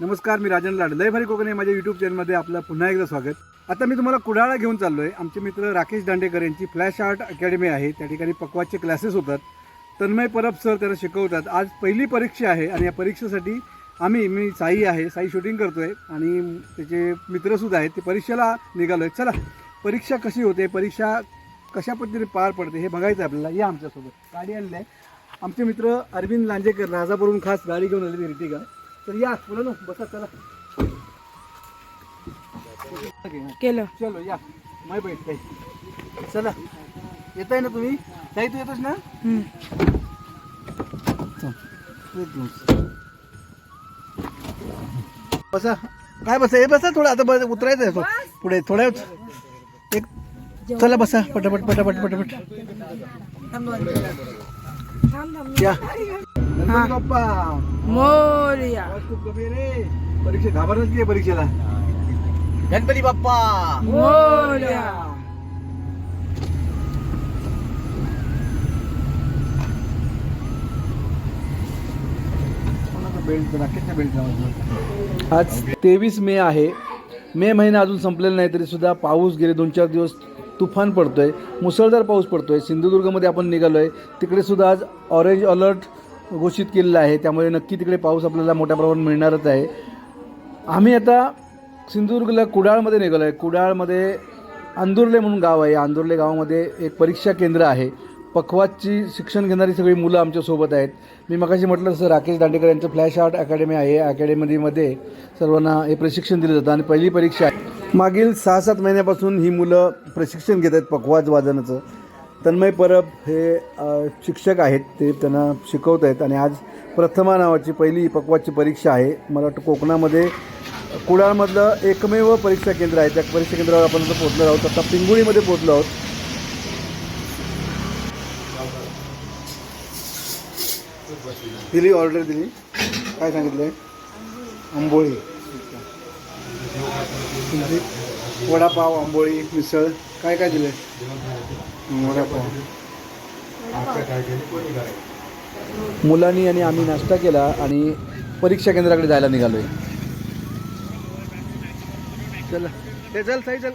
नमस्कार मी राजन लाड. लय भारी कोकण माझ्या यूट्यूब चॅनलमध्ये आपलं पुन्हा एकदा स्वागत. आता मी तुम्हाला कुडाळा घेऊन चाललो आहे आमचे मित्र राकेश दांडेकर यांची फ्लॅश आर्ट अकॅडमी आहे. त्या ठिकाणी पकवाचे क्लासेस होतात. तन्मय परब सर त्यांना शिकवतात. आज पहिली परीक्षा आहे आणि या परीक्षेसाठी आम्ही मी साई आहे. साई शूटिंग करतो आहे आणि त्याचे मित्रसुद्धा आहेत. ते परीक्षेला निघालो आहे चला परीक्षा कशी होते? परीक्षा कशा पद्धतीने पार पडते हे बघायचं आहे आपल्याला. या आमच्यासोबत. गाडी आणली आहे. आमचे मित्र अरविंद लांजेकर राजापूरून खास गाडी घेऊन आलेली रिटिका तर या बोला ना बसा चला. केलं. चलो या. माय बैठ काही चला. येत आहे ना तुम्ही? ताई तू येतोस ना. बसा. काय बसा? हे बसा थोडं. आता बस उतरायचं आहे थोडं. पुढे थोड्या एक चला बसा. पटापट पटापट पटापट. या. गणपती बाप्पा मोरया. आवाज खूप कमी आहे रे. परीक्षा घाबरत की परीक्षेला. गणपती बाप्पा. मोरया. आज तेवीस मे आहे. मे महिना अजून संपलेला नाही तरी सुद्धा पाऊस गेले दोन चार दिवस तुफान पडतोय मुसळधार पाऊस पडतोय सिंधुदुर्गमध्ये आपण निघालो आहे तिकडे सुद्धा आज ऑरेंज अलर्ट घोषित केलेला आहे. त्यामुळे नक्की तिकडे पाऊस आपल्याला मोठ्या प्रमाणात मिळणारच आहे. आम्ही आता सिंधुदुर्गला कुडाळमध्ये निघालो आहे कुडाळमध्ये आंदुर्ले म्हणून गाव आहे. आंदुर्ले गावामध्ये एक परीक्षा केंद्र आहे. पखवाजची शिक्षण घेणारी सगळी मुलं आमच्यासोबत आहेत. मी मगाशी म्हटलं तसं राकेश दांडेकर यांचं फ्लॅश आर्ट अकॅडमी आहे. अकॅडमीमध्ये सर्वांना हे प्रशिक्षण दिलं जातं. आणि पहिली परीक्षा आहे. मागील सहा सात महिन्यापासून ही मुलं प्रशिक्षण घेत आहेत पखवाज वादनाचं. तन्मय परब हे शिक्षक आहेत. ते त्यांना शिकवत आहेत. आणि आज प्रथमा नावाची पहिली पक्वाची परीक्षा आहे. मला वाटतं कोकणामध्ये कुडाळमधलं एकमेव परीक्षा केंद्र आहे. त्या परीक्षा केंद्रावर आपण आता पोहोचलो आहोत. आता पिंगुळीमध्ये पोहोचलो आहोत. दिली ऑर्डर दिली. काय सांगितलं आहे आंबोळी. तुमची वडापाव आंबोळी मिसळ. काय काय दिलं वडापाव. मुलांनी आणि आम्ही नाश्ता केला आणि परीक्षा केंद्राकडे जायला निघालोय. चल. ते चल साई चल.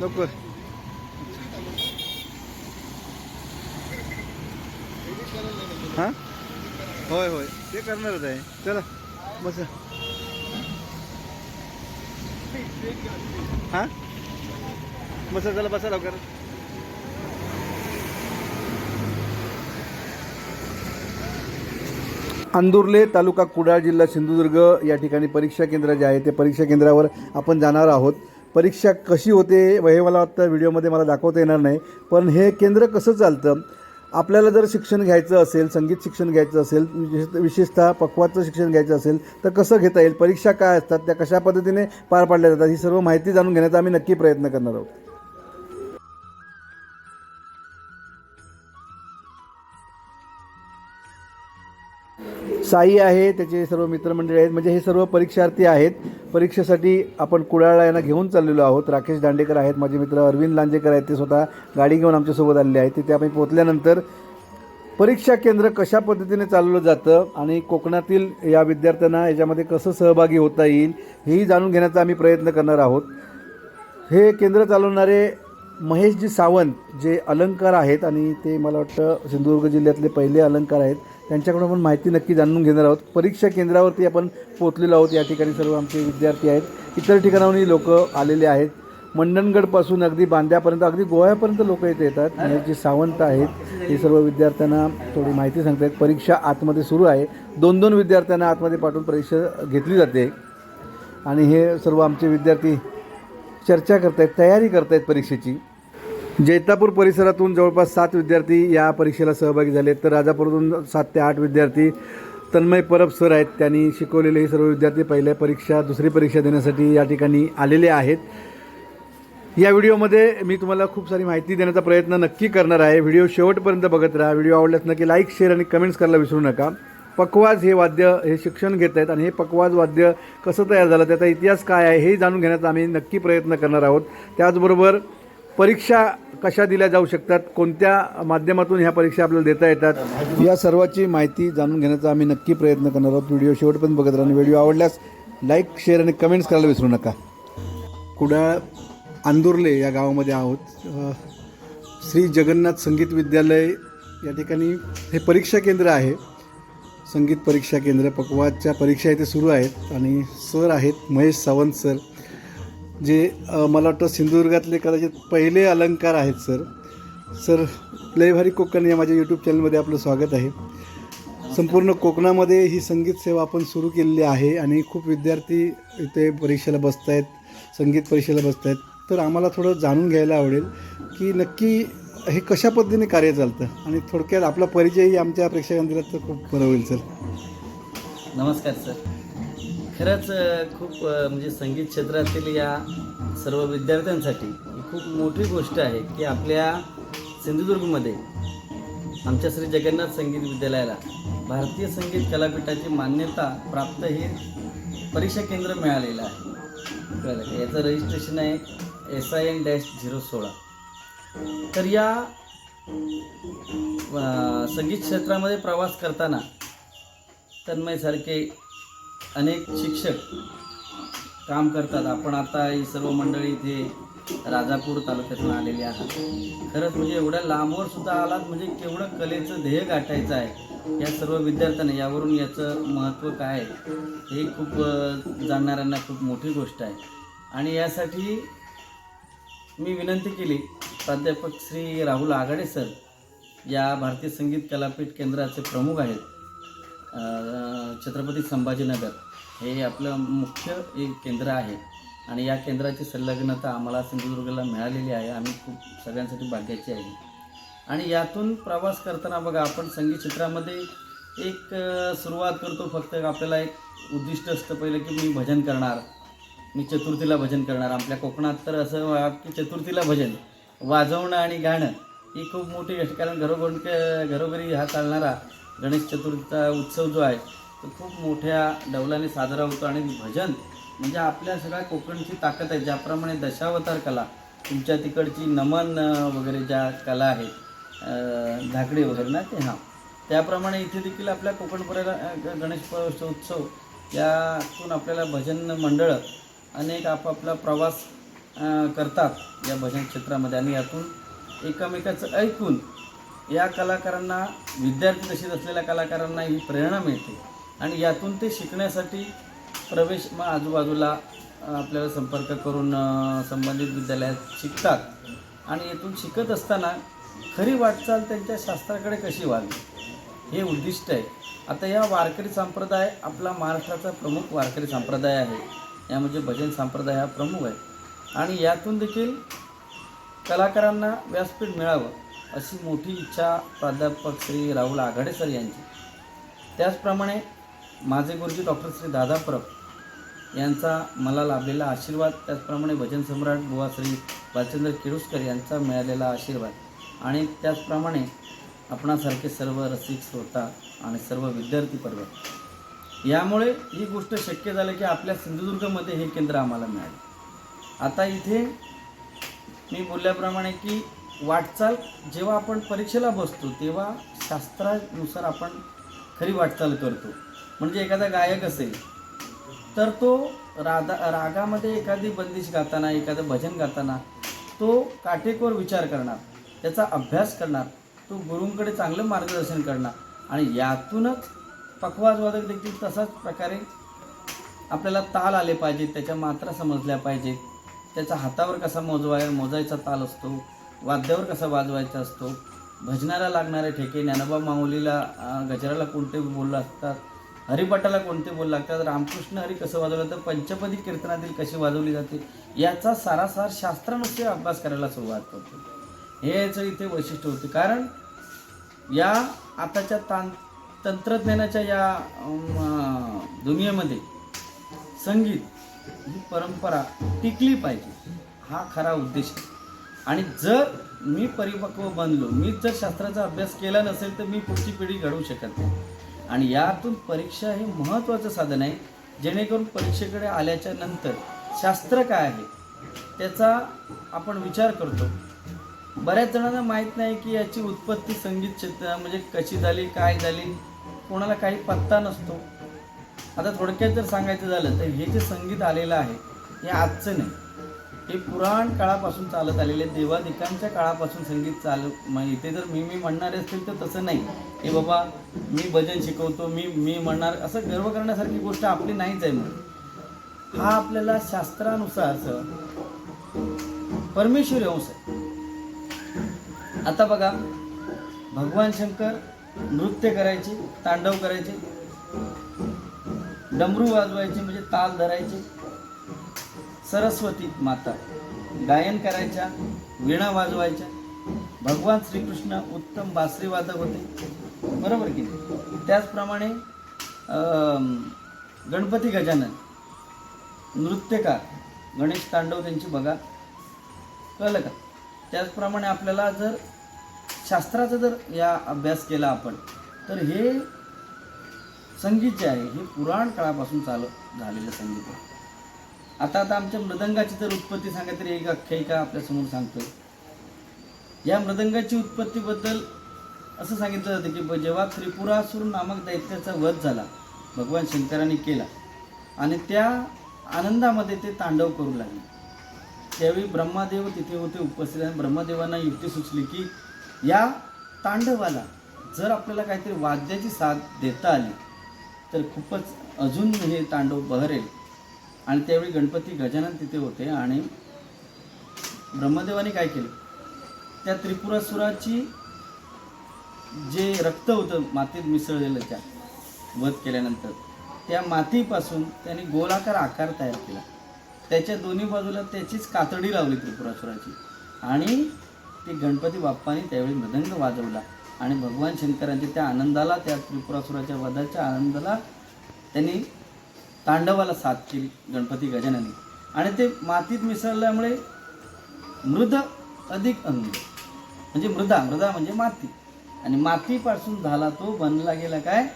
लवकर. हां? होय होय. ते करणारच आहे. चला बस. हां? बसा चला बसा लवकर. अंदुर्ले तालुका कुडाळ जिल्हा सिंधुदुर्ग या ठिकाणी परीक्षा केंद्र जे आहे ते परीक्षा केंद्रावर आपण जाणार आहोत. परीक्षा कशी होते हे मला वाटतं व्हिडिओमध्ये मला दाखवता येणार नाही पण हे केंद्र कसं चालतं आपल्याला जर शिक्षण घ्यायचं असेल संगीत शिक्षण घ्यायचं असेल विशेष विशेषतः पक्वाचं शिक्षण घ्यायचं असेल तर कसं घेता येईल? परीक्षा काय असतात? त्या कशा पद्धतीने पार पाडल्या जातात? ही सर्व माहिती जाणून घेण्याचा आम्ही नक्की प्रयत्न करणार आहोत. साई आहे त्याचे सर्व मित्रमंडळी आहेत. म्हणजे हे सर्व परीक्षार्थी आहेत. परीक्षेसाठी आपण कुडाळला यांना घेऊन चाललेलो आहोत. राकेश दांडेकर आहेत माझे मित्र अरविंद लांजेकर आहेत ते स्वतः गाडी घेऊन आमच्यासोबत आलेले आहेत. तिथे आपण पोहोचल्यानंतर परीक्षा केंद्र कशा पद्धतीने चालवलं जातं आणि कोकणातील या विद्यार्थ्यांना याच्यामध्ये कसं सहभागी होता येईल हेही जाणून घेण्याचा आम्ही प्रयत्न करणार आहोत. हे केंद्र चालवणारे महेशजी सावंत जे अलंकार आहेत आणि ते मला वाटतं सिंधुदुर्ग जिल्ह्यातले पहिले अलंकार आहेत त्यांच्याकडून आपण माहिती नक्की जाणून घेणार आहोत. परीक्षा केंद्रावरती आपण पोहोचलेलो आहोत. या ठिकाणी सर्व आमचे विद्यार्थी आहेत. इतर ठिकाणाहूनही लोक आलेले आहेत. मंडणगडपासून अगदी बांद्यापर्यंत अगदी गोव्यापर्यंत लोक इथे येतात. आणि जे सावंत आहेत. हे सर्व विद्यार्थ्यांना थोडी माहिती सांगतायत. परीक्षा आतमध्ये सुरू आहे. दोन दोन विद्यार्थ्यांना आतमध्ये पाठवून परीक्षा घेतली जाते. आणि हे सर्व आमचे विद्यार्थी चर्चा करतायत तयारी करतायत परीक्षेची. जैतापूर परिसरातून जवळपास सात विद्यार्थी या परीक्षेला सहभागी झाले तर राजापूरतून सात ते आठ विद्यार्थी तन्मय परब सर आहेत. त्यांनी शिकवलेले हे सर्व विद्यार्थी पहिल्या परीक्षा दुसरी परीक्षा देण्यासाठी या ठिकाणी आलेले आहेत. या व्हिडिओमध्ये मी तुम्हाला खूप सारी माहिती देण्याचा प्रयत्न नक्की करणार आहे. व्हिडिओ शेवटपर्यंत बघत राहा. व्हिडिओ आवडल्यास नक्की लाईक शेअर आणि कमेंट्स करायला विसरू नका. पकवाज हे वाद्य हे शिक्षण घेत आहेत आणि हे पकवाज वाद्य कसं तयार झालं त्याचा इतिहास काय आहे हे जाणून घेण्याचा आम्ही नक्की प्रयत्न करणार आहोत. त्याचबरोबर परीक्षा कशा दिल्या जाऊ शकतात? कोणत्या माध्यमातून ह्या परीक्षा आपल्याला देता येतात? या सर्वाची माहिती जाणून घेण्याचा आम्ही नक्की प्रयत्न करणार आहोत. व्हिडिओ शेवटपर्यंत बघत राहा व्हिडिओ आवडल्यास लाईक शेअर आणि कमेंट्स करायला विसरू नका. कुडाळ आंदुर्ले या गावामध्ये आहोत. श्री जगन्नाथ संगीत विद्यालय या ठिकाणी हे परीक्षा केंद्र आहे. संगीत परीक्षा केंद्र पकवाच्या परीक्षा इथे सुरू आहेत आणि सर आहेत महेश सावंत सर. जे मला वाटतं सिंधुदुर्गातले कदाचित पहिले अलंकार आहेत सर. सर लय भारी कोकण या माझ्या यूट्यूब चॅनलमध्ये आपलं स्वागत आहे. संपूर्ण कोकणामध्ये ही संगीत सेवा आपण सुरू केलेली आहे आणि खूप विद्यार्थी इथे परीक्षेला बसत आहेत संगीत परीक्षेला बसत आहेत तर आम्हाला थोडं जाणून घ्यायला आवडेल की नक्की हे कशा पद्धतीने कार्य चालतं आणि थोडक्यात आपला परिचयही आमच्या प्रेक्षकांना दिला तर खूप बरं होईल सर. नमस्कार सर. खरंच खूप म्हणजे संगीत क्षेत्रातील या सर्व विद्यार्थ्यांसाठी ही खूप मोठी गोष्ट आहे की आपल्या सिंधुदुर्गमध्ये आमच्या श्री जगन्नाथ संगीत विद्यालयाला भारतीय संगीत कलापीठाची मान्यता प्राप्त हे परीक्षा केंद्र मिळालेलं आहे. कळलं का? याचं रजिस्ट्रेशन आहे S I N dash zero सोळा. तर या संगीत क्षेत्रामध्ये प्रवास करताना तन्मयसारखे अनेक शिक्षक काम करतात. आपण आता ही सर्व मंडळी इथे राजापूर तालुक्यातून आलेले आहात. खरंच म्हणजे एवढ्या लांबवर सुद्धा आलात म्हणजे केवढं कलेचं ध्येय गाठायचं आहे. या सर्व विद्यार्थ्यांना यावरून याचं महत्त्व काय आहे हे खूप जाणणाऱ्यांना खूप मोठी गोष्ट आहे. आणि यासाठी मी विनंती केली प्राध्यापक श्री राहुल आघाडे सर या भारतीय संगीत कलापीठ केंद्राचे प्रमुख आहेत. छत्रपती संभाजीनगर हे आपलं मुख्य एक केंद्र आहे. आणि या केंद्राची संलग्नता आम्हाला सिंधुदुर्गला मिळालेली आहे. आम्ही खूप सगळ्यांसाठी भाग्याची आहे. आणि यातून प्रवास करताना बघा आपण संगीत क्षेत्रामध्ये एक सुरुवात करतो फक्त. आपल्याला एक उद्दिष्ट असतं पहिलं की मी भजन करणार. मी चतुर्थीला भजन करणार. आपल्या कोकणात तर असं वा- की चतुर्थीला भजन. वाजवणं आणि गाणं ही खूप मोठी गोष्ट कारण घरोघर घरोघरी हा चालणारा गणेश चतुर्थीचा उत्सव जो आहे तो खूप मोठ्या डौलाने साजरा होतो आणि भजन म्हणजे आपल्या सगळ्या कोकणची ताकद आहे. ज्याप्रमाणे दशावतार कला तुमच्या तिकडची नमन वगैरे ज्या कला आहेत झाकडे झाकडी वगैरे ना ते हां. त्याप्रमाणे इथे देखील आपल्या कोकणपर्यंत गणेश उत्सव यातून आपल्याला भजन मंडळं अनेक आपापला प्रवास करतात या भजन क्षेत्रामध्ये. आणि यातून एकमेकाचं ऐकून या कलाकारांना विद्यार्थी तसेच असलेल्या कलाकारांना ही प्रेरणा मिळते. आणि यातून ते शिकण्यासाठी प्रवेश मग आजूबाजूला आपल्याला संपर्क करून संबंधित विद्यालयात शिकतात. आणि येथून शिकत असताना खरी वाटचाल त्यांच्या शास्त्राकडे कशी व्हावी हे उद्दिष्ट आहे. आता या वारकरी संप्रदाय आपला महाराष्ट्राचा प्रमुख वारकरी संप्रदाय आहे. यामध्ये भजन संप्रदाय हा प्रमुख आहे. आणि यातून देखील कलाकारांना व्यासपीठ मिळावं. अशी मोठी इच्छा प्राध्यापक श्री राहुल आघाडे सर यांची. त्याचप्रमाणे माझे गुरुजी डॉक्टर श्री दादा परब यांचा मला लाभलेला आशीर्वाद त्याचप्रमाणे भजन सम्राट बुवा श्री भालचंद्र केळुसकर यांचा मिळालेला आशीर्वाद आणि त्याचप्रमाणे आपणासारखे सर्व रसिक श्रोता आणि सर्व विद्यार्थी पर्व यामुळे ही गोष्ट शक्य झालं की आपल्या सिंधुदुर्गमध्ये हे केंद्र आम्हाला मिळाले. आता इथे मी बोलल्याप्रमाणे की वाटचाल जेव्हा आपण परीक्षेला बसतो तेव्हा शास्त्रानुसार आपण खरी वाटचाल करतो. म्हणजे एखादा गायक असेल तर तो राधा रागामध्ये एखादी बंदिश गाताना एखादं भजन गाताना तो काटेकोर विचार करणार त्याचा अभ्यास करणार तो गुरूंकडे चांगलं मार्गदर्शन करणार आणि यातूनच पखवाजवादक देखील तसाच प्रकारे आपल्याला ताल आले पाहिजेत त्याच्या मात्रा समजल्या पाहिजेत त्याचा हातावर कसा मोजवाय मोजायचा ताल असतो वाद्यावर कसा वाजवायचा असतो? भजनाला लागणारे ठेके ज्ञानोबा माऊलीला गजराला कोणते बोल लागतात? हरिभटाला कोणते बोल लागतात? रामकृष्ण हरी कसं वाजवलं? तर पंचपदी कीर्तनातील कशी वाजवली जाते? याचा सारासार शास्त्रानुसार अभ्यास करायला सुरुवात करतो. हे याचं इथे वैशिष्ट्य होतं. कारण या आताच्या तां तंत्रज्ञानाच्या या दुनियेमध्ये संगीत ही परंपरा टिकली पाहिजे. हा खरा उद्देश आहे. आणि जर मी परिपक्व बनलो मी जर शास्त्राचा अभ्यास केला नसेल तर मी पुढची पिढी घडवू शकत नाही. आणि यातून परीक्षा हे महत्त्वाचं साधन आहे जेणेकरून परीक्षेकडे आल्याच्यानंतर शास्त्र काय आहे त्याचा आपण विचार करतो. बऱ्याच जणांना माहीत नाही की याची उत्पत्ती संगीत क्षेत्र म्हणजे कशी झाली काय झाली कोणाला काही पत्ता नसतो. आता थोडक्यात जर सांगायचं झालं तर हे जे संगीत आलेलं आहे हे आजचं नाही. हे पुराण काळापासून चालत आलेले देवादिकांच्या काळापासून संगीत चालू मग इथे जर मी मी म्हणणारे असतील तर तसं नाही. हे बाबा मी भजन शिकवतो मी मी म्हणणार असं गर्व करण्यासारखी गोष्ट आपली नाहीच आहे मग हा आपल्याला शास्त्रानुसार परमेश्वरी अंश आहे. आता बघा भगवान शंकर नृत्य करायचे तांडव करायचे डमरू वाजवायचे म्हणजे ताल धरायचे सरस्वती माता. गायन करायच्या वीणा वाजवायच्या. भगवान श्रीकृष्ण उत्तम बासरी वादक होते. बरोबर की त्याचप्रमाणे गणपती गजानन नृत्यकार गणेश तांडव त्यांची बघा कळलं का त्याचप्रमाणे आपल्याला जर शास्त्राचा जर या अभ्यास केला आपण तर हे संगीत जे आहे हे पुराण काळापासून चालू झालेलं संगीत आहे. आता आता आमच्या मृदंगाची जर उत्पत्ती सांगा तरी एक आख्यायिका आपल्यासमोर सांगतोय. या मृदंगाची उत्पत्तीबद्दल असं सांगितलं जातं की जेव्हा त्रिपुरासूर नामक दैत्याचा वध झाला भगवान शंकराने केला आणि त्या आनंदामध्ये ते तांडव करू लागले. त्यावेळी ब्रह्मादेव तिथे होते उपस्थित आणि ब्रह्मदेवांना युक्ती सुचली की या तांडवाला जर आपल्याला काहीतरी वाद्याची साथ देता आली तर खूपच अजून हे तांडव बहरेल. आणि त्यावेळी गणपती गजानन तिथे होते आणि ब्रह्मदेवाने काय केलं? त्या त्रिपुरासुराची जे रक्त होतं मातीत मिसळलेलं त्या वध केल्यानंतर त्या मातीपासून त्यांनी गोलाकार आकार तयार केला. त्याच्या दोन्ही बाजूला त्याचीच कातडी लावली त्रिपुरासुराची आणि ते गणपती बाप्पाने त्यावेळी मृदंग वाजवला. आणि भगवान शंकरांच्या त्या आनंदाला त्या त्रिपुरासुराच्या वधाच्या आनंदाला त्यांनी तांडवाला साथ केली गणपती गजाननी. आणि ते मातीत मिसळल्यामुळे मृद अधिक अंग. म्हणजे मृदा मृदा म्हणजे माती. आणि मातीपासून झाला तो बनला गेला काय?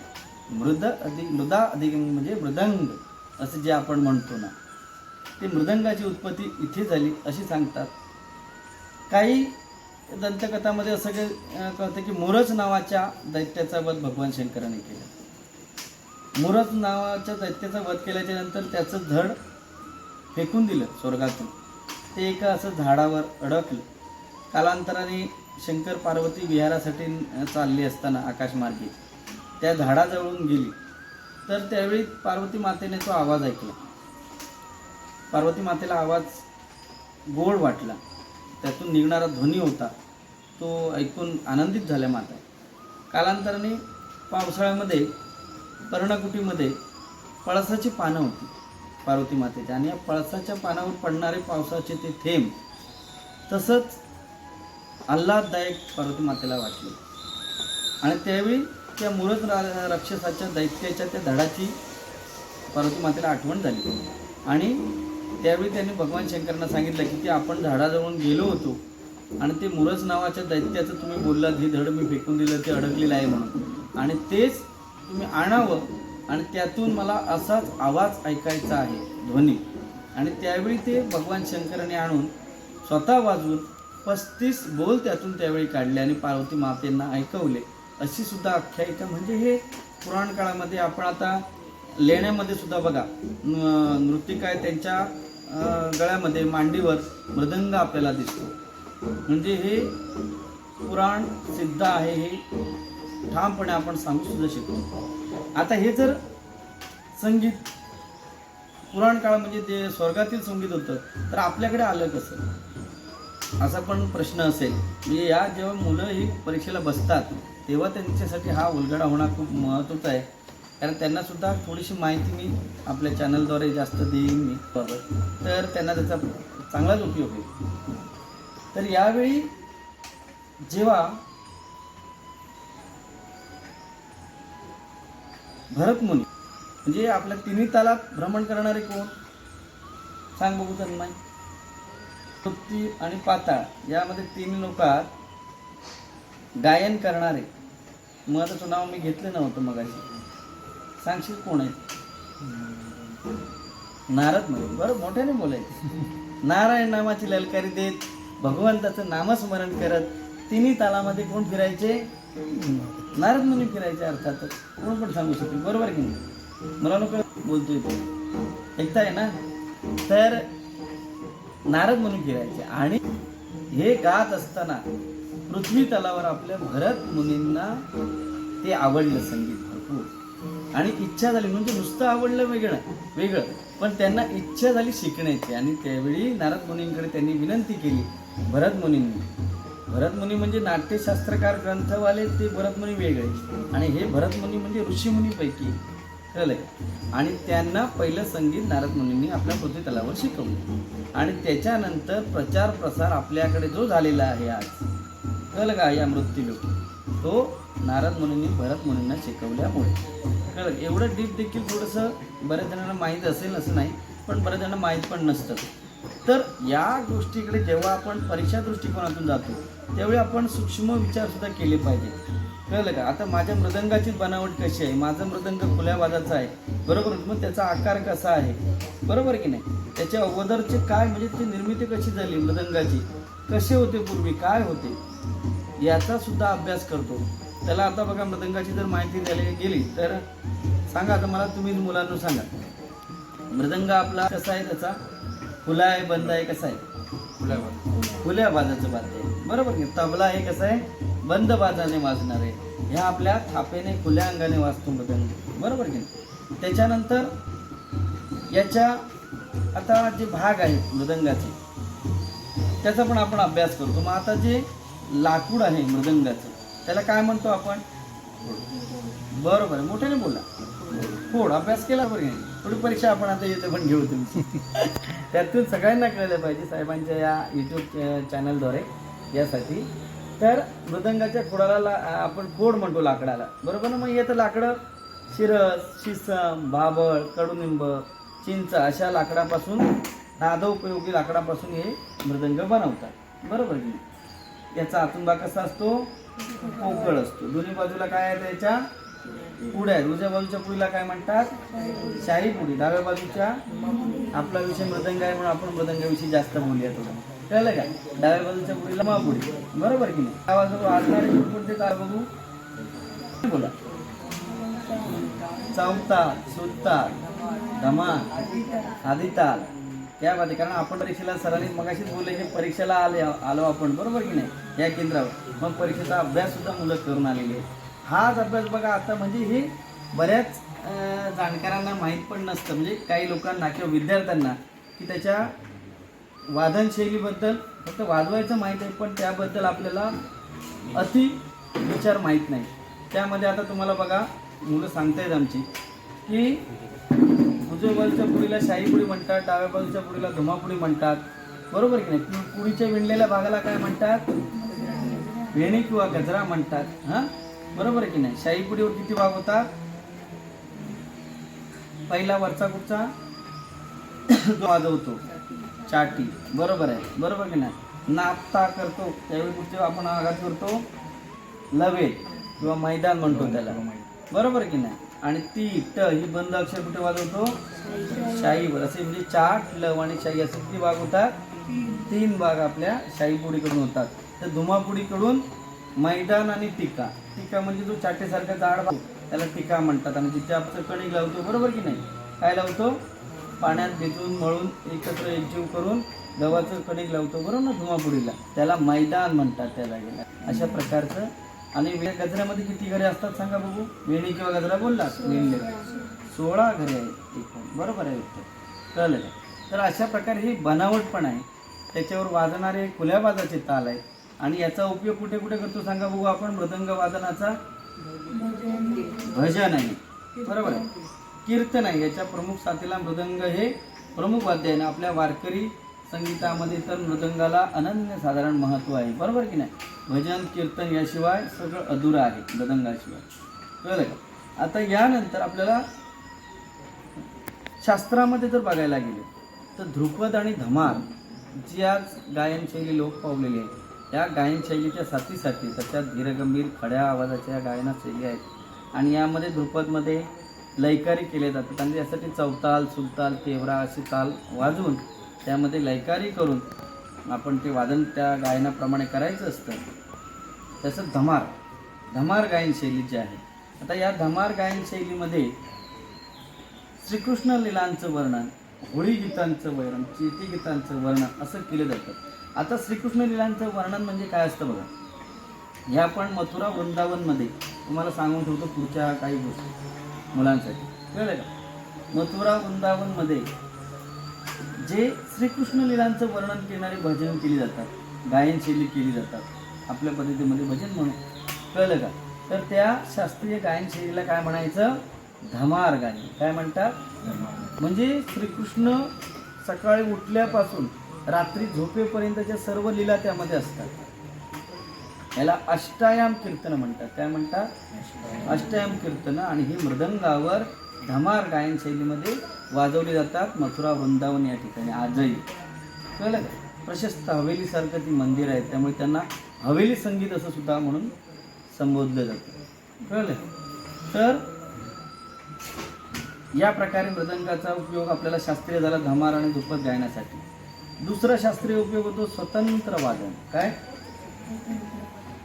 मृद अधिक मृदा अधिक अंग म्हणजे मृदंग असं जे आपण म्हणतो ना. ते मृदंगाची उत्पत्ती इथे झाली अशी सांगतात. काही दंतकथामध्ये असं काही कळतं की मोरज नावाच्या दैत्याचा वध भगवान शंकराने केला. मुरत नावाच्या दैत्याचा वध केल्याच्यानंतर त्याचं धड फेकून दिलं स्वर्गातून. ते एका असं झाडावर अडकलं. कालांतराने शंकर पार्वती विहारासाठी चालली असताना आकाशमार्गी. त्या झाडाजवळून गेली. तर त्यावेळी पार्वती मातेने तो आवाज ऐकला. पार्वती मातेला आवाज गोड वाटला. त्यातून निघणारा ध्वनी होता. तो ऐकून आनंदित झाल्या माता. कालांतराने पावसाळ्यामध्ये कर्णाकुटीमध्ये पळसाची पानं होती पार्वती मातेच्या आणि या पळसाच्या पानावर पडणारे पावसाचे ते थेंब तसंच आल्हाददायक पार्वती मातेला वाटले. आणि त्यावेळी त्या मुरत रा राक्षसाच्या दैत्याच्या त्या धडाची पार्वती मातेला आठवण झाली. आणि त्यावेळी त्यांनी भगवान शंकरांना सांगितलं की ते आपण झाडाजवळून गेलो होतो आणि ते मुरज नावाच्या दैत्याचं तुम्ही बोललात हे धड मी फेकून दिलं ते अडकलेलं आहे म्हणून. आणि तेच तुम्ही आणावं आणि त्यातून मला असाच आवाज ऐकायचा आहे ध्वनी. आणि त्यावेळी ते भगवान शंकराने आणून स्वतः वाजवून पस्तीस बोल त्यातून त्यावेळी काढले आणि पार्वती मातेंना ऐकवले. अशी सुद्धा आख्यायिका म्हणजे हे पुराण काळामध्ये आपण आता लेण्यामध्ये सुद्धा बघा नृत्यिका आहे त्यांच्या गळ्यामध्ये मांडीवर मृदंग आपल्याला दिसतो. म्हणजे हे पुराण सिद्ध आहे हे ठामपणे आपण सांगू सुद्धा शकतो आता हे जर संगीत पुराण काळ म्हणजे ते स्वर्गातील संगीत होतं तर आपल्याकडे आलं कसं? असा पण प्रश्न असेल. म्हणजे या जेव्हा मुलं ही परीक्षेला बसतात तेव्हा त्यांच्यासाठी हा उलगडा होणं खूप महत्त्वाचा आहे. कारण त्यांनासुद्धा थोडीशी माहिती मी आपल्या चॅनलद्वारे जास्त देईन मी. बाबत तर त्यांना त्याचा चांगलाच उपयोग होईल. तर यावेळी जेव्हा भरतमुनी. म्हणजे आपल्या तिन्ही तालात भ्रमण करणारे कोण? सांग बघू नाही. तृप्ती आणि पाताळ यामध्ये तीन लोकात गायन करणारे. महत्वाचं नाव मी घेतलं नव्हतं मगाशी. सांगशील कोण आहे? नारद म्हणजे बरं मोठ्याने बोलायचं. नारायण नामाची ललकारी देत भगवंताचं नामस्मरण करत तिन्ही तालामध्ये कोण फिरायचे? नारद मुनी फिरायचे अर्थात कोण पण सांगू शकतो. बरोबर की नाही? मला नको बोलतोय तो? ऐकताय ना? तर नारद मुनी फिरायचे. आणि हे गात असताना पृथ्वी तलावर आपल्या भरत मुनींना ते आवडलं संगीत भरपूर. आणि इच्छा झाली म्हणजे नुसतं आवडलं वेगळं वेगळं. पण त्यांना इच्छा झाली शिकण्याची. आणि त्यावेळी नारद मुनींकडे त्यांनी विनंती केली भरत मुनींनी. भरतमुनी म्हणजे नाट्यशास्त्रकार ग्रंथवाले ते भरतमुनी वेगळे. आणि हे भरतमुनी म्हणजे ऋषीमुनीपैकी. कळलंय? आणि त्यांना पहिलं संगीत नारद मुनींनी आपल्या पृथ्वी तलावर शिकवलं. आणि त्याच्यानंतर प्रचार प्रसार आपल्याकडे जो झालेला आहे आज कळलं का या मृत्यूलोक? तो नारद मुनींनी भरत मुनींना शिकवल्यामुळे. कळलं? एवढं डीप देखील थोडंसं बऱ्याच जणांना माहीत असेल असं नाही पण बऱ्याच जणांना माहीत पण नसतं. तर या गोष्टीकडे जेव्हा आपण परीक्षा दृष्टिकोनातून जातो त्यावेळी आपण सूक्ष्म विचारसुद्धा केले पाहिजे. कळलं का? आता माझ्या मृदंगाची बनावट कशी आहे? माझा मृदंग खुल्या वाजाचा आहे. बरोबर? मग त्याचा आकार कसा आहे? बरोबर की नाही? त्याच्या अगोदरचे काय म्हणजे ती निर्मिती कशी झाली मृदंगाची? कसे होते पूर्वी? काय होते? याचा सुद्धा अभ्यास करतो. त्याला आता बघा मृदंगाची जर माहिती झाली गेली तर सांगा आता मला तुम्ही मुलांना सांगा. मृदंग आपला कसा आहे त्याचा? खुला आहे बंद आहे कसा आहे खुल्या बाजाचं वाद्य आहे बरोबर की? तबला हे कसं आहे? बंद बाजाने वाजणार. आहे ह्या आपल्या थापेने खुल्या अंगाने वाजतो मृदंग बरोबर की? त्याच्यानंतर याच्या आता जे भाग आहेत मृदंगाचे त्याचा पण आपण अभ्यास करतो. मग आता जे लाकूड आहे मृदंगाचं त्याला काय म्हणतो आपण? बरोबर. आहे मोठ्याने बोला. फोड. अभ्यास केला बरं थोडी परीक्षा आपण आता येते पण घेऊ तुमची त्यातून सगळ्यांना कळलं पाहिजे साहेबांच्या या यूट्यूब चॅनलद्वारे यासाठी. तर मृदंगाच्या खोडाला ला- आपण फोड म्हणतो लाकडाला. बरोबर ना? मग येतं लाकडं शिरस शिसम भाबळ कडुनिंब चिंच अशा लाकडापासून नादोपयोगी लाकडापासून हे मृदंग बनवतात. बरोबर की? याचा आतून भाग कसा असतो? पोकळ असतो. दोन्ही बाजूला काय आहे त्याच्या? पुढे आहेत उजव्या बाजूच्या पुढीला काय म्हणतात? शाही पुढी. डाव्या बाजूच्या आपला विषय मृदंग आहे म्हणून आपण मृदंगाविषयी जास्त बोलूया थोडं. कळलं काय डाव्या बाजूच्या पुढीला महापुढी बरोबर की नाही? त्या बाजू आजणारे पुढचे काय बघू? बोला. चौताल सुताल धमाल आदिताल त्या कारण आपण परीक्षेला सरांनी मगाशीच बोलले की परीक्षेला आले आलो आपण. बरोबर की नाही? या केंद्रावर. मग परीक्षेचा अभ्यास सुद्धा मुलं करून आलेली आहे हाच अभ्यास बघा आता. म्हणजे हे बऱ्याच जाणकारांना माहीत पण नसतं. म्हणजे काही लोकांना किंवा विद्यार्थ्यांना की त्याच्या वादनशैलीबद्दल फक्त वाजवायचं माहीत आहे पण त्याबद्दल आपल्याला अति विचार माहीत नाही. त्यामध्ये आता तुम्हाला बघा मुलं सांगतायत आमची की उजव्या बाजूच्या पुढीला शाहीपुडी म्हणतात डाव्या बाजूच्या पुढीला धुमापुडी म्हणतात. बरोबर की नाही? पुढीच्या पुडीच्या विणलेल्या भागाला काय म्हणतात? वेणी किंवा गजरा म्हणतात. हां? बरोबर आहे की नाही? शाही पुडीवर किती भाग होता? पहिला वरचा कुठचा? जो वाजवतो चाटी. बरोबर आहे. बरोबर की नाही? नापता करतो. त्यावेळी कुठचे आपण आघात करतो. लवे किंवा मैदान म्हणतो त्याला. बरोबर की नाही? आणि ती ट ही बंद अक्षर कुठे वाजवतो? शाहीवर. असे म्हणजे चाट लव आणि शाही असे किती भाग होतात? तीन भाग आपल्या शाहीपुडीकडून होतात. तर धुमापुडीकडून मैदान आणि टीका. टीका म्हणजे जो चाटेसारखा जाड त्याला टीका म्हणतात. आणि जिथे आपण कणिक लावतो बरोबर की नाही? काय लावतो? पाण्यात भिजवून मळून एकत्र एकजीव करून गव्हाचं कणिक लावतो बरोबर ना? धुमापुडीला. त्याला मैदान म्हणतात त्याला गेला अशा प्रकारचं. आणि गजऱ्यामध्ये किती घरे असतात सांगा बघू. वेणी किंवा गजरा बोललास वेणले सोळा घरे आहेत एकूण बरोबर आहे उत्तर. कळलं तर अशा प्रकारे ही बनावट पण आहे. त्याच्यावर वाजणारे खुल्या बाजाचे ताल आहेत. आणि याचा उपयोग कुठे कुठे करतो सांगा बघू आपण मृदंग वादनाचा भजन आहे बरोबर आहे. कीर्तन आहे याच्या प्रमुख साथीला मृदंग हे प्रमुख वाद्य आहे. ना आपल्या वारकरी संगीतामध्ये तर मृदंगाला अनन्य साधारण महत्त्व आहे. बरोबर की नाही? भजन कीर्तन याशिवाय सगळं अधुरं आहे मृदंगाशिवाय. कळलं का? आता यानंतर आपल्याला शास्त्रामध्ये जर बघायला गेले तर ध्रुपद आणि धमाल जी आज गायनशैली लोक पावलेली आहे या गायनशैलीच्या साथीसाठी त्याच्या धीरगंभीर खड्या आवाजाच्या गायना शैली आहेत. आणि यामध्ये ध्रुपदमध्ये लयकारी केले जातात. आणि यासाठी चौताल सुलताल तेवरा असे ताल वाजवून त्यामध्ये लयकारी करून आपण ते वादन त्या गायनाप्रमाणे करायचं असतं. तसं धमार धमार गायन शैली जी आहे. आता या धमार गायन शैलीमध्ये श्रीकृष्ण लीलांचं वर्णन होळी गीतांचं वर्णन चेती गीतांचं वर्णन असं केलं जातं. आता श्रीकृष्ण लीलांचं वर्णन म्हणजे काय असतं बघा. हे आपण मथुरा वृंदावनमध्ये तुम्हाला सांगून ठेवतो पुढच्या काही गोष्टी मुलांसाठी. कळलं का? मथुरा वृंदावनमध्ये जे श्रीकृष्ण लीलांचं वर्णन करणारी भजन केली जातात गायन शैली केली जातात आपल्या पद्धतीमध्ये भजन म्हणून. कळलं का? तर त्या शास्त्रीय गायन शैलीला काय म्हणायचं? धमार गाणी काय म्हणतात? म्हणजे श्रीकृष्ण सकाळी उठल्यापासून रात्री झोपेपर्यंतच्या सर्व लीला त्यामध्ये असतात. याला अष्टायाम कीर्तन म्हणतात. काय म्हणतात? अष्टायाम कीर्तन आणि ही मृदंगावर धमार गायन शैलीमध्ये वाजवली जातात मथुरा वृंदावन या ठिकाणी आजही. कळलं का? प्रशस्त हवेलीसारखं ती मंदिर आहेत त्यामुळे त्यांना हवेली संगीत असं सुद्धा म्हणून संबोधलं जातं. कळलं तर या प्रकारे मृदंगाचा उपयोग आपल्याला शास्त्रीय झाला धमार आणि दुप्पट गायनासाठी. दुसरा शास्त्रीय उपयोग होतो स्वतंत्र वादन. काय?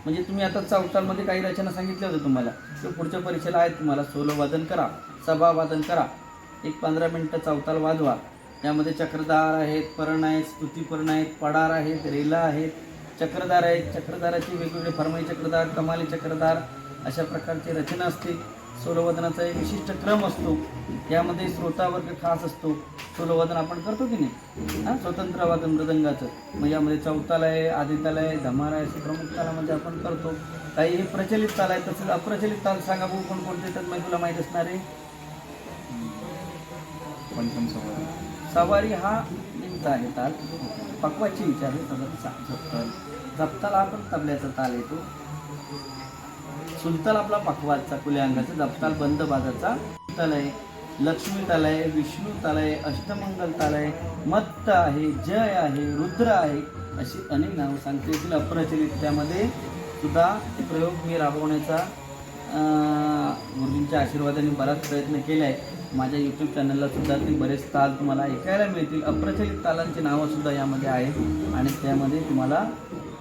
म्हणजे तुम्ही आता चौतालमध्ये काही रचना सांगितल्या होत्या तुम्हाला. ते पुढच्या परीक्षेला आहेत तुम्हाला. सोलो वादन करा सभा वादन करा. एक पंधरा मिनटं चौताल वाजवा. यामध्ये चक्रधार आहेत परण आहेत स्तुतीपर्ण आहेत पडार आहेत रेला आहेत. चक्रधार आहेत. चक्रधाराचे वेगवेगळे फरमाई चक्रधार कमाली चक्रधार अशा प्रकारची रचना असते सोलोवादनाचा एक विशिष्ट क्रम असतो. यामध्ये श्रोतावर्ग खास असतो. सोलोवादन आपण करतो की नाही? हां? स्वतंत्र वादन मृदंगाचं. मग यामध्ये चौताल आहे आदिताल आहे धमार आहे असे प्रमुख तालामध्ये आपण करतो. काही हे प्रचलित ताल आहे तसंच अप्रचलित ताल सांगा बघू कोणकोणते येतात मग तुला माहीत असणार आहे. पंचम सवारी. सवारी हा नेमका आहे ताल. पक्वाची विचार आहे झप्ताल झप्ताल हा पण तबल्याचा ताल येतो सुलताल आपला पखवाजचा खुल्या अंगाचा जपताल बंद बाजाचा तलय आहे लक्ष्मी तलय आहे विष्णू तलय आहे अष्टमंगल तलय आहे मत्त आहे जय आहे रुद्र आहे अशी अनेक नावं सांगता. येतील अप्रचलित त्यामध्ये सुद्धा प्रयोग मी राबवण्याचा गुरुजींच्या आशीर्वादाने बराच प्रयत्न केला आहे माझ्या यूट्यूब चॅनलला सुद्धा ते बरेच ताल तुम्हाला ऐकायला मिळतील. अप्रचलित तालांची नावं सुद्धा यामध्ये आहेत आणि त्यामध्ये तुम्हाला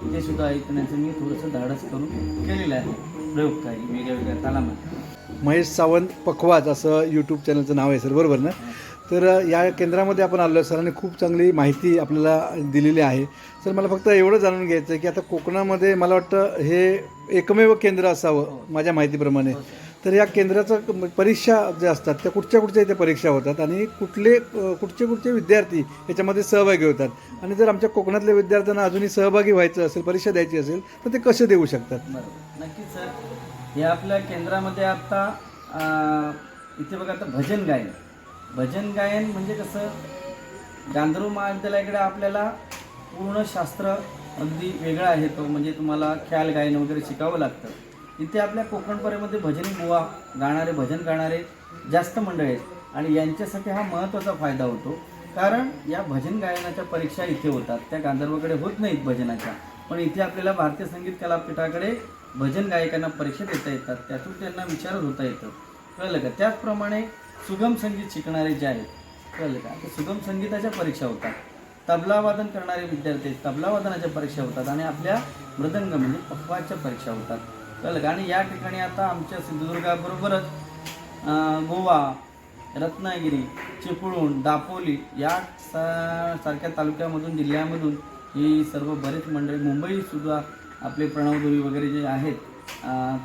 ते सुद्धा ऐकण्याचं मी थोडंसं धाडस करून केलेलं आहे. वेगळ्या वेगळ्या तालामध्ये. महेश सावंत पखवाज असं यूट्यूब चॅनलचं नाव आहे सर बरोबर ना? तर या केंद्रामध्ये आपण आलो सरांनी खूप चांगली माहिती आपल्याला दिलेली आहे. सर मला फक्त एवढं जाणून घ्यायचं आहे की आता कोकणामध्ये मला वाटतं हे एकमेव केंद्र असावं माझ्या माहितीप्रमाणे. तर या केंद्राचं परीक्षा ज्या असतात त्या कुठच्या कुठच्या इथे परीक्षा होतात आणि कुठले कुठचे कुठचे विद्यार्थी याच्यामध्ये सहभागी होतात? आणि जर आमच्या कोकणातल्या विद्यार्थ्यांना अजूनही सहभागी व्हायचं असेल परीक्षा द्यायची असेल तर ते कसे देऊ शकतात? नक्की नक्कीच सर. हे आपल्या केंद्रामध्ये आता इथे बघा आता भजन गायन. भजन गायन म्हणजे कसं गांधर्व महाविद्यालयाकडे आपल्याला पूर्ण शास्त्र अगदी वेगळं आहे. तो म्हणजे तुम्हाला ख्याल गायन वगैरे शिकावं लागतं. इथे आपल्या कोकणपऱ्यामध्ये भजनी बुवा गाणारे भजन गाणारे जास्त मंडळी आहेत. आणि यांच्यासाठी हा महत्त्वाचा फायदा होतो. कारण या भजन गायनाच्या परीक्षा इथे होतात. त्या गांधर्वाकडे होत नाहीत भजनाच्या. पण इथे आपल्याला भारतीय संगीत कलापीठाकडे भजन गायकांना परीक्षा देता येतात. त्यातून त्यांना विचारत होता येतं. कळलं का? त्याचप्रमाणे सुगम संगीत शिकणारे जे आहेत कळलं का? तर सुगम संगीताच्या परीक्षा होतात. तबलावादन करणारे विद्यार्थी तबलावादनाच्या परीक्षा होतात. आणि आपल्या मृदंग म्हणजे पक्वाच्या परीक्षा होतात. कळलं का आणि या ठिकाणी आता आमच्या सिंधुदुर्गाबरोबरच गोवा रत्नागिरी चिपळूण दापोली या सा- सारख्या तालुक्यामधून जिल्ह्यामधून ही सर्व बरेच मंडळी मुंबईसुद्धा आपले प्रणवधुरी वगैरे जे आहेत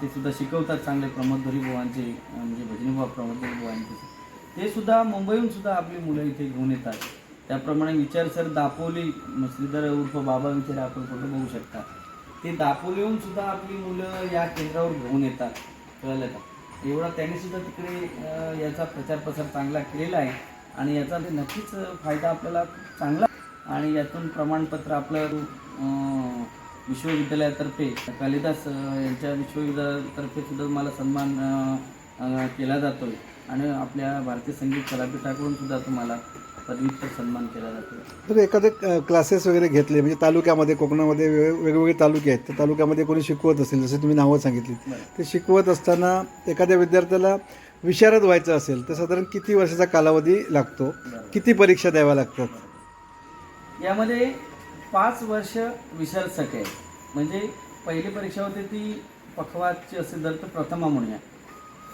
ते सुद्धा शिकवतात चांगले. प्रमोदधुरी बुवांचे म्हणजे भजनी बुवा प्रमोदधुरी बुवांचे. ते सुद्धा मुंबईहून सुद्धा आपली मुलं इथे घेऊन येतात. त्याप्रमाणे विचार सर दापोली श्रीधर उर्फ बाबा विचार आपण फोटो बघू शकता. ते दापोलीहून सुद्धा आपली मुलं या केंद्रावर घेऊन येतात. कळलं का? एवढा त्यांनी सुद्धा तिकडे याचा प्रचार प्रसार चांगला केलेला आहे आणि याचा ते नक्कीच फायदा आपल्याला चांगला आणि यातून प्रमाणपत्र आपलं विश्वविद्यालयातर्फे कालिदास यांच्या विश्वविद्यालयातर्फे सुद्धा मला सन्मान केला जातो आणि आपल्या भारतीय संगीत कलापीठाकडून सुद्धा तुम्हाला सन्मान केला जातो. तर एखादे क्लासेस वगैरे घेतले म्हणजे तालुक्यामध्ये कोकणामध्ये वेग- वेगवेगळे तालुके आहेत. त्या तालुक्यामध्ये कोणी शिकवत असेल जसे तुम्ही नावं सांगितली. ते शिकवत असताना एखाद्या विद्यार्थ्याला विशारद व्हायचं असेल तर साधारण किती वर्षाचा कालावधी लागतो. किती परीक्षा द्याव्या लागतात? यामध्ये पाच वर्ष विसरसक आहे म्हणजे पहिली परीक्षा होती ती पखवाजची असेल तर तर प्रथमा म्हणूया.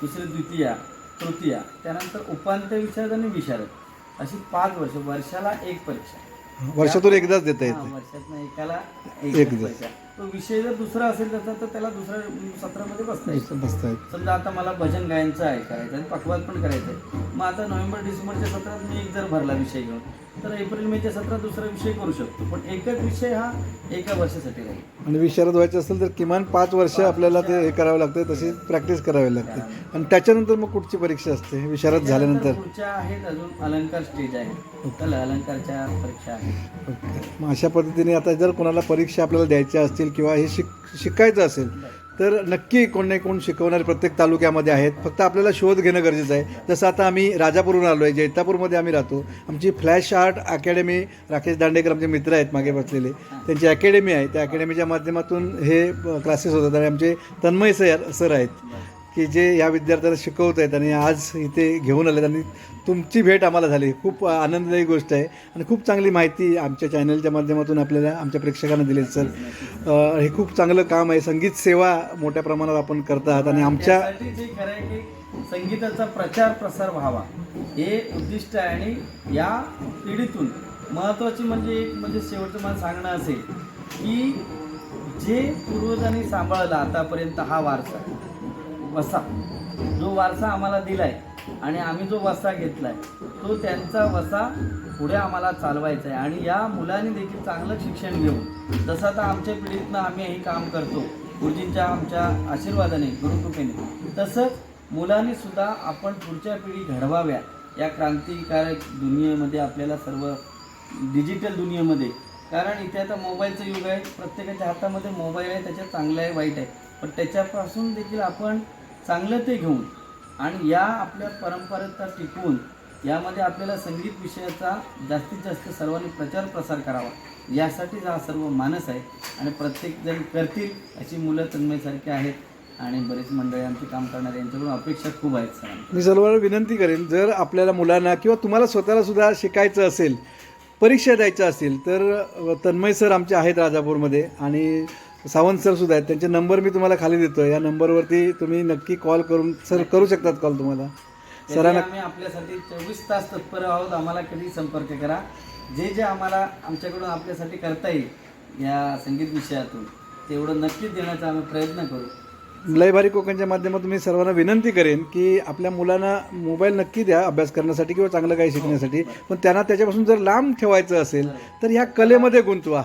दुसरी द्वितीया तृतीया त्यानंतर उपांत्य विशारद आणि विशारद. अशी पाच वर्ष वर्षाला एक परीक्षा. वर्षातून एकदाच देता येते. वर्षातनं एकाला एक. परीक्षा. तो विषय जर दुसरा असेल त्याचा तर त्याला दुसऱ्या सत्रामध्ये बसता येईल बसता समजा आता मला भजन गायनचं आहे करायचं आणि पखवाज पण करायचं आहे. मग आता नोव्हेंबर डिसेंबरच्या सत्रात मी एक जर भरला विषय घेऊन तर एप्रिल मेच्या सत्रात दुसरा विषय करू शकतो. पण एकच विषय हा एका वर्षासाठी राहील. आणि विशारद व्हायचं असेल तर किमान पाच वर्ष आपल्याला ते हे करावं लागतं तशी प्रॅक्टिस करावी लागते. आणि त्याच्यानंतर मग कुठची परीक्षा असते? विशारद झाल्यानंतर. पुढच्या आहेत अजून अलंकार स्टेज आहे त्याला अलंकारच्या परीक्षा आहेत. ओके. मग अशा पद्धतीने आता जर कोणाला परीक्षा आपल्याला द्यायच्या असतील किंवा हे शिक शिकायचं असेल तर नक्की कोण नाही कोण शिकवणारे प्रत्येक तालुक्यामध्ये आहेत. फक्त आपल्याला शोध घेणं गरजेचं आहे. जसं आता आम्ही राजापूरहून आलो आहे जैतापूरमध्ये आम्ही राहतो. आमची flash art academy Rakesh Dandekar आमचे मित्र आहेत मागे बसलेले. त्यांची अकॅडमी आहे. त्या अकॅडमीच्या माध्यमातून हे क्लासेस होतात आणि आमचे तन्मय सर सर आहेत. की जे या विद्यार्थ्यांना शिकवत आहेत आणि आज इथे घेऊन आलेत आणि तुमची भेट आम्हाला झाली. खूप आनंददायी गोष्ट आहे आणि खूप चांगली माहिती आमच्या चॅनलच्या माध्यमातून आपल्याला आमच्या प्रेक्षकांना दिली सर हे खूप चांगलं काम आहे. संगीत सेवा मोठ्या प्रमाणात आपण करत आहात आणि आमच्या जे खरं आहे की संगीताचा प्रचार प्रसार व्हावा हे उद्दिष्ट आहे आणि या पिढीतून महत्त्वाची म्हणजे एक म्हणजे शेवटचं मला सांगणं असेल की जे पूर्वजांनी सांभाळलं आतापर्यंत हा वारसा वसा जो वारसा आम्हाला दिला आहे आणि आम्ही जो वसा घेतला आहे तो त्यांचा वसा पुढे आम्हाला चालवायचा आहे. आणि या मुलांनी देखील चांगलं शिक्षण घेऊन जसं आता आमच्या पिढीतनं आम्ही हे काम करतो गुरुजींच्या आमच्या आशीर्वादाने गुरुकृपेने तसंच मुलांनी सुद्धा आपण पुढच्या पिढी घडवाव्या. या क्रांतिकारक दुनियेमध्ये आपल्याला सर्व डिजिटल दुनियेमध्ये कारण इथे आता मोबाईलचं युग आहे प्रत्येकाच्या हातामध्ये मोबाईल आहे त्याच्यात चांगलं आहे वाईट आहे. पण त्याच्यापासून देखील आपण चांगलं ते घेऊन आणि या आपल्या परंपरेचा टिकवून यामध्ये आपल्याला संगीत विषयाचा जास्तीत जास्त सर्वांनी प्रचार प्रसार करावा यासाठीच हा सर्व मानस आहे आणि प्रत्येकजण करतील अशी मुलं तन्मयसारखी आहेत आणि बरेच मंडळी आमचे काम करणारे यांच्याकडून अपेक्षा खूप आहेत सर मी सर्वांना विनंती करेन जर आपल्याला मुलांना किंवा तुम्हाला स्वतःला सुद्धा शिकायचं असेल परीक्षा द्यायचं असेल तर तन्मय सर आमचे आहेत राजापूरमध्ये आणि सावंत सर सुद्धा आहेत. त्यांचे नंबर मी तुम्हाला खाली देतो या नंबरवरती तुम्ही नक्की कॉल करून सर करू शकतात कॉल तुम्हाला? सरांना आम्ही आपल्यासाठी चोवीस तास तत्पर आहोत. आम्हाला कधी संपर्क करा. जे जे आम्हाला आमच्याकडून आपल्यासाठी करता येईल या संगीत विषयातून तेवढं नक्कीच देण्याचा आम्ही प्रयत्न करू. लय भारी कोकणच्या माध्यमातून मी सर्वांना विनंती करेन की आपल्या मुलांना मोबाईल नक्की द्या अभ्यास करण्यासाठी किंवा चांगलं काही शिकण्यासाठी. पण त्यांना त्याच्यापासून जर लांब ठेवायचं असेल तर ह्या कलेमध्ये गुंतवा.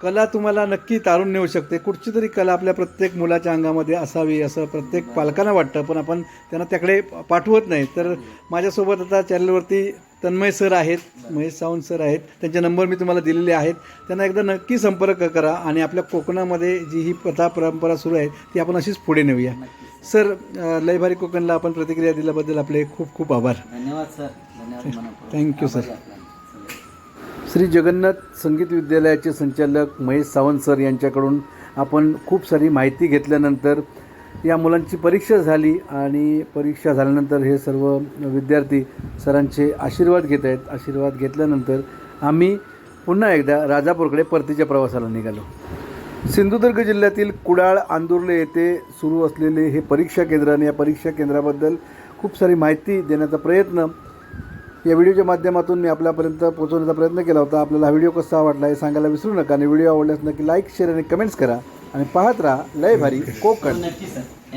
कला तुम्हाला नक्की तारून नेऊ शकते. कुठची तरी कला आपल्या प्रत्येक मुलाच्या अंगामध्ये असावी असं प्रत्येक पालकांना वाटतं पण आपण त्यांना त्याकडे पाठवत नाही. तर माझ्यासोबत आता चॅनलवरती तन्मय सर आहेत महेश सावंत सर आहेत. त्यांचे नंबर मी तुम्हाला दिलेले आहेत. त्यांना एकदा नक्की संपर्क करा आणि आपल्या कोकणामध्ये जी ही प्रथा परंपरा सुरू आहे ती आपण अशीच पुढे नेऊया. सर लय भारी कोकणला आपण प्रतिक्रिया दिल्याबद्दल आपले खूप खूप आभार. धन्यवाद सर. धन्यवाद. मनापूर्वक. श्री जगन्नाथ संगीत विद्यालयाचे संचालक महेश सावंत सर यांच्याकडून आपण खूप सारी माहिती घेतल्यानंतर या मुलांची परीक्षा झाली आणि परीक्षा झाल्यानंतर हे सर्व विद्यार्थी सरांचे आशीर्वाद घेत आहेत. आशीर्वाद घेतल्यानंतर आम्ही पुन्हा एकदा राजापूरकडे परतीच्या प्रवासाला निघालो. सिंधुदुर्ग जिल्ह्यातील कुडाळ आंदुर्ले येथे सुरू असलेले हे परीक्षा केंद्र आणि या परीक्षा केंद्राबद्दल खूप सारी माहिती देण्याचा प्रयत्न या व्हिडिओच्या माध्यमातून मी आपल्यापर्यंत पोहोचवण्याचा प्रयत्न केला होता. आपल्याला हा व्हिडिओ कसा वाटला हे सांगायला विसरू नका आणि व्हिडिओ आवडल्यास नक्की लाईक शेअर आणि कमेंट्स करा. आणि पाहत राहा लय भारी कोकण. नक्की सर